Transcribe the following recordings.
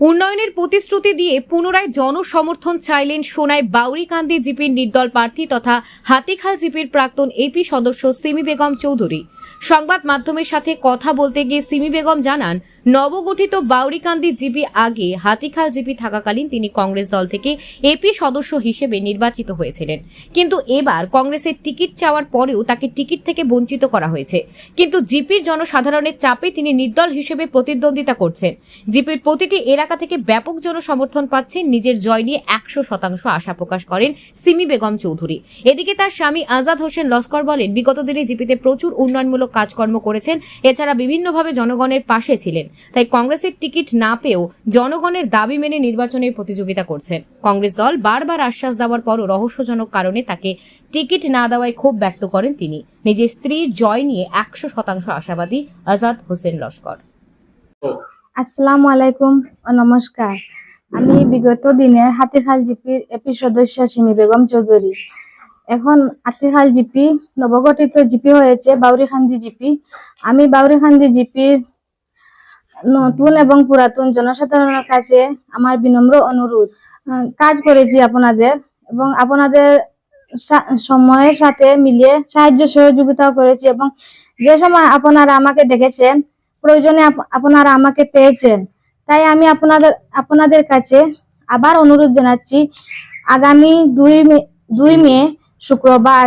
উন্নয়নের প্রতিশ্রুতি দিয়ে পুনরায় জনসমর্থন চাইলেন সোনায় বাউরিকান্দি জিপির নির্দল প্রার্থী তথা হাতিখাল জিপির প্রাক্তন এপি সদস্য সিমি বেগম চৌধুরী। সংবাদ মাধ্যমের সাথে কথা বলতে গিয়ে সিমি বেগম জানান, নবগঠিত বাউরিকান্দি জিপি আগে হাতিখাল জিপি থাকাকালীন তিনি কংগ্রেস দল থেকে এপি সদস্য হিসেবে নির্বাচিত হয়েছিলেন। কিন্তু এবার কংগ্রেসের টিকিট চাওয়ার পরেও তাকে টিকিট থেকে বঞ্চিত করা হয়েছে। কিন্তু জিপির জনসাধারণের চাপে তিনি নির্দল হিসেবে প্রতিদ্বন্দ্বিতা করছেন। জিপির প্রতিটি এলাকা থেকে ব্যাপক জনসমর্থন পাচ্ছেন নিজের জয় নিয়ে একশো শতাংশ আশা প্রকাশ করেন সিমি বেগম চৌধুরী। এদিকে তার স্বামী আজাদ হোসেন লস্কর বলেন, বিগত দিনে জিপিতে প্রচুর উন্নয়নমূলক কাজকর্ম করেছেন। এছাড়া বিভিন্নভাবে জনগণের পাশে ছিলেন। তাই কংগ্রেসের টিকিট না পেয়েও জনগণের দাবি মেনে নির্বাচনের প্রতিযোগিতা করছেন। কংগ্রেস দল বারবার আশ্বাস দেওয়ার পরও রহস্যজনক কারণে তাকে টিকিট না দেওয়ায় ক্ষোভ ব্যক্ত করেন তিনি। নিজের স্ত্রীর জয় নিয়ে একশো শতাংশ আশাবাদী আজাদ হোসেন লস্কর। আসসালামু আলাইকুম নমস্কার। আমি বিগত দিনের হাতিখাল জিপির এপি সদস্য সিমি বেগম চৌধুরী। এখন হাতিখাল জিপি নবগঠিত জিপি হয়েছে, বাউরিখান্দি জিপি আমি বাউরিখান্দি জিপির নতুন এবং পুরাতন জনসাধারণের কাছে আমার বিনম্র অনুরোধ। কাজ করেছি আপনাদের এবং আপনাদের সময়ের সাথে মিলিয়ে সাহায্য সহযোগিতাও করেছি এবং যে সময় আপনারা আমাকে দেখেছেন প্রয়োজনে আপ- আপনারা আমাকে পেয়েছেন। তাই আমি আপনাদের আপনাদের কাছে আবার অনুরোধ জানাচ্ছি, আগামী দুই মে দুই মে শুক্রবার।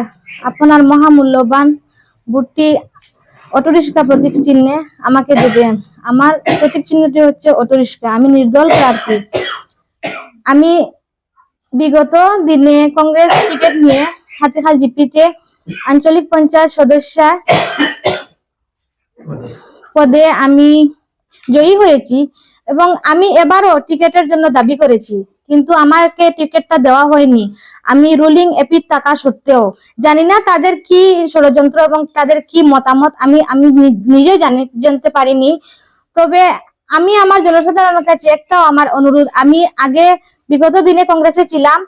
আপনার মহামূল্যবান ভোটটি অটোরিক্সা প্রতীক চিহ্নে আমাকে দেবেন। আমার প্রতীক চিহ্নটি হচ্ছে অটোরিক্সা। আমি নির্দল প্রার্থী। আমি বিগত দিনে কংগ্রেস টিকিট নিয়ে হাতিখাল জিপিতে আঞ্চলিক পঞ্চায়েত সদস্য পদে আমি জয়ী হয়েছি এবং আমি এবারও টিকেটের জন্য দাবি করেছি। কিন্তু আমাকে টিকেটটা দেওয়া হয়নি। আমি রুলিং এপির টাকা সত্ত্বেও জানি না তাদের কি ষড়যন্ত্র এবং তাদের কি মতামত, আমি আমি নি- নিজেও জানি, জানতে পারিনি। তবে আমি আমার জনসাধারণের কাছে একটাও আমার অনুরোধ, আমি আগে বিগত দিনে কংগ্রেসে ছিলাম,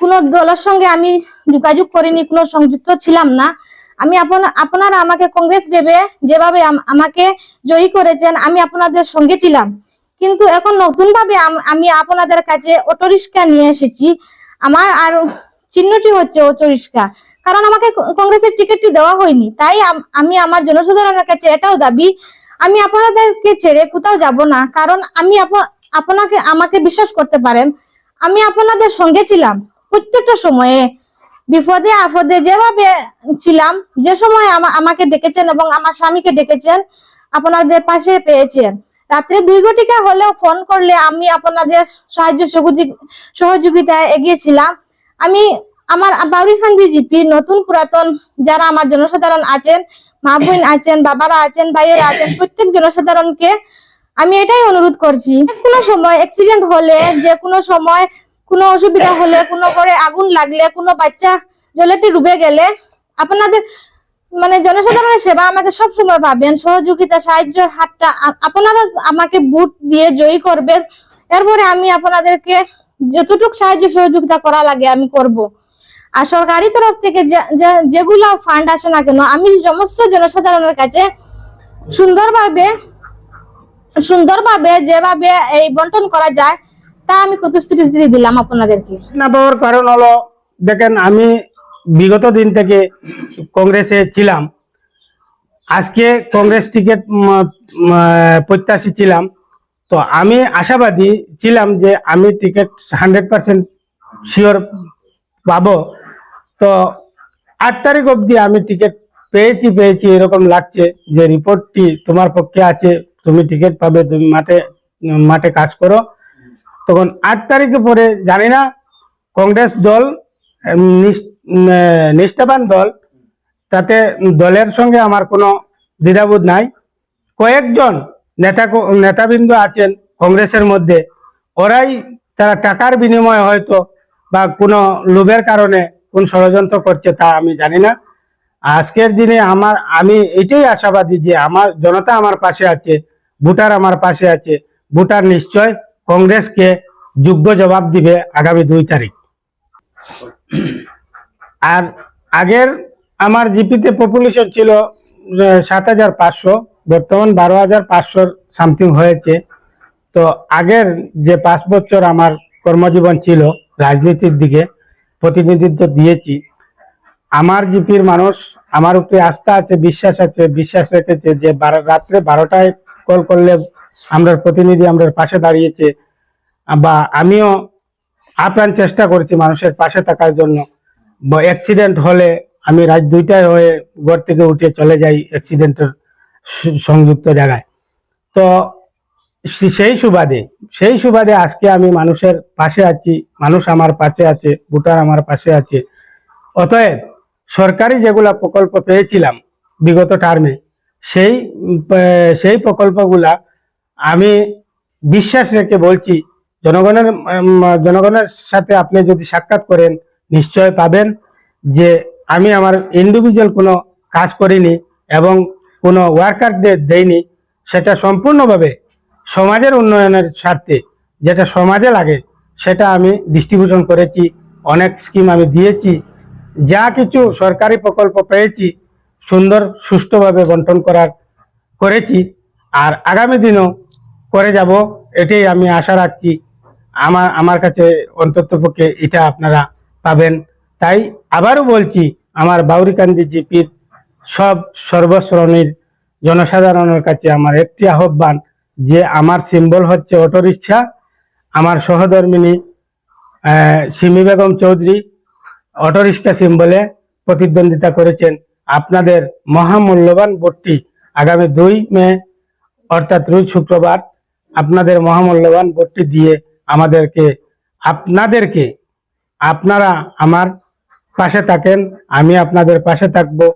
কোনো দলের সঙ্গে আমি যোগাযোগ করিনি, কোনো সংযুক্ত ছিলাম না। আমি আপনা, আপনারা আমাকে কংগ্রেস ভেবে যেভাবে আম- আমাকে জয়ী করেছেন, আমি আপনাদের সঙ্গে ছিলাম। কিন্তু এখন নতুন ভাবে আমি আপনাদের কাছে অটোরিক্সা নিয়ে এসেছি। আমার আর চিহ্নটি হচ্ছে অটোরিক্সা কারণ আমাকে কংগ্রেসের টিকিটটি দেওয়া হয়নি। তাই আমি আমার জনসাধারণের কাছে এটাও দাবি, আমি আপনাদেরকে ছেড়ে কোথাও যাব না। কারণ আমি আপ- আপনাকে, আমাকে বিশ্বাস করতে পারেন। আমি আপনাদের সঙ্গে ছিলাম প্রত্যেকটা সময়ে। বিপদে আপদে যেভাবে ছিলাম, যে সময় আমাকে ডেকেছেন এবং আমার স্বামীকে ডেকেছেন, আপনাদের পাশে পেয়েছেন। রাত্রে দুই ঘটিকা হলেও ফোন করলে আমি আপনাদের সাহায্য সহযোগি- সহযোগিতায় এগিয়েছিলাম। আমি আমার বাউরিখান্দি জিপি, নতুন পুরাতন যারা আমার জনসাধারণ আছেন, মা বোন আছেন, বাবারা আছেন, ভাইয়েরা আছেন, প্রত্যেক জনসাধারণকে আমি এটাই অনুরোধ করছি। কোনো সময় অ্যাক্সিডেন্ট হলে, যে কোনো সময় কোনো অসুবিধা হলে, কোনো করে আগুন লাগলে, কোনো বাচ্চা জলেতে ডুবে গেলে, আপনাদের মানে জনসাধারণের সেবা আমাকে সব সময় পাবেন। সহযোগিতা, সাহায্যের হাতটা আপনারা আমাকে বুট দিয়ে জয়ী করবেন। এরপরে আমি আপনাদেরকে যতটুকু সাহায্য সহযোগিতা করা লাগে আমি করব। আর সরকারি তরফ থেকে যেগুলা ফান্ড আসে না কেন, আমি সমস্ত জনসাধারণের কাছে সুন্দরভাবে সুন্দরভাবে যেভাবে এই বন্টন করা যায়, তা আমি প্রতিশ্রুতি দিলাম আপনাদেরকে। দেখেন আমি বিগত দিন থেকে কংগ্রেসে ছিলাম। আজকে কংগ্রেস টিকিট প্রত্যাশী ছিলাম। তো আমি আশাবাদী ছিলাম যে আমি টিকিট হান্ড্রেড পার্সেন্ট শিওর পাবো। তো আট তারিখ অবধি আমি টিকিট পেয়েছি পেয়েছি, এরকম লাগছে যে রিপোর্টটি তোমার পক্ষে আছে, তুমি টিকিট পাবে, তুমি মাঠে মাঠে কাজ করো। তখন আট তারিখে পরে, জানি না, কংগ্রেস দল নিষ্ঠাবান দল, তাতে দলের সঙ্গে আমার কোনো দ্বিধাবোধ নাই। কয়েকজন নেতা নেতাবৃন্দ আছেন কংগ্রেসের মধ্যে। ওরাই তারা টাকার বিনিময়ে হয়তো বা কোনো লোভের কারণে কোন ষড়যন্ত্র করছে তা আমি জানি না। আজকের দিনে আমার, আমি এটাই আশাবাদী যে আমার জনতা আমার পাশে আছে, ভোটার আমার পাশে আছে। ভোটার নিশ্চয় কংগ্রেসকে যোগ্য জবাব দিবে আগামী দুই তারিখ। আর আগের আমার জিপিতে পপুলেশন ছিল সাত হাজার পাঁচশো, বর্তমান বারো হাজার পাঁচশোর সামথিং হয়েছে। তো আগের যে পাঁচ বছর আমার কর্মজীবন ছিল রাজনীতির দিকে, প্রতিনিধিত্ব দিয়েছি। আমার জিপির মানুষ, আমার উপরে আস্থা আছে, বিশ্বাস আছে, বিশ্বাস রেখেছে যে রাত্রে বারোটায় কল করলে আমরা প্রতিনিধি আমরা পাশে দাঁড়িয়েছে। বা আমিও আপ্রাণ চেষ্টা করেছি মানুষের পাশে থাকার জন্য। অ্যাক্সিডেন্ট হলে আমি রাত দুইটায় হয়ে ঘর থেকে উঠে চলে যাই অ্যাক্সিডেন্টের সংযুক্ত জায়গায়। তো সেই সুবাদে সেই সুবাদে আজকে আমি মানুষের পাশে আছি, মানুষ আমার পাশে আছে, ভোটার আমার পাশে আছে। অতএব সরকারি যেগুলা প্রকল্প পেয়েছিলাম বিগত টার্মে সেই সেই প্রকল্পগুলা আমি বিশ্বাস রেখে বলছি জনগণের জনগণের সাথে আপনি যদি সাক্ষাৎ করেন, নিশ্চয় পাবেন যে আমি আমার ইন্ডিভিজুয়াল কোনো কাজ করিনি এবং কোনো ওয়ার্কার দেইনি, সেটা সম্পূর্ণভাবে সমাজের উন্নয়নের স্বার্থে যেটা সমাজে লাগে, সেটা আমি ডিস্ট্রিবিউশন করেছি, অনেক স্কিম আমি দিয়েছি, যা কিছু সরকারি প্রকল্প পেয়েছি, সুন্দর সুষ্ঠুভাবে বন্টন করার করেছি, আর আগামী দিনও করে যাব, এটাই আমি আশা রাখছি। আমার আমার কাছে অন্তত পক্ষে এটা আপনারা পাবেন। তাই আবারও বলছি, আমার বাউরিকান্দি জিপির সব সর্বশ্রেণীর জনসাধারণের কাছে আমার একটি আহ্বান যে আমার সিম্বল হচ্ছে অটোরিকশা। আমার সহধর্মিনী সিমি বেগম চৌধুরী অটোরিক্সা সিম্বলে প্রতিদ্বন্দ্বিতা করেছেন। আপনাদের মহামূল্যবান ভোটটি আগামী দুই মে, অর্থাৎ রোজ শুক্রবার, আপনাদের মহামূল্যবান ভোটটি দিয়ে আমাদেরকে আপনাদেরকে আপনারা আমার পাশে থাকেন আমি আপনাদের পাশে থাকব।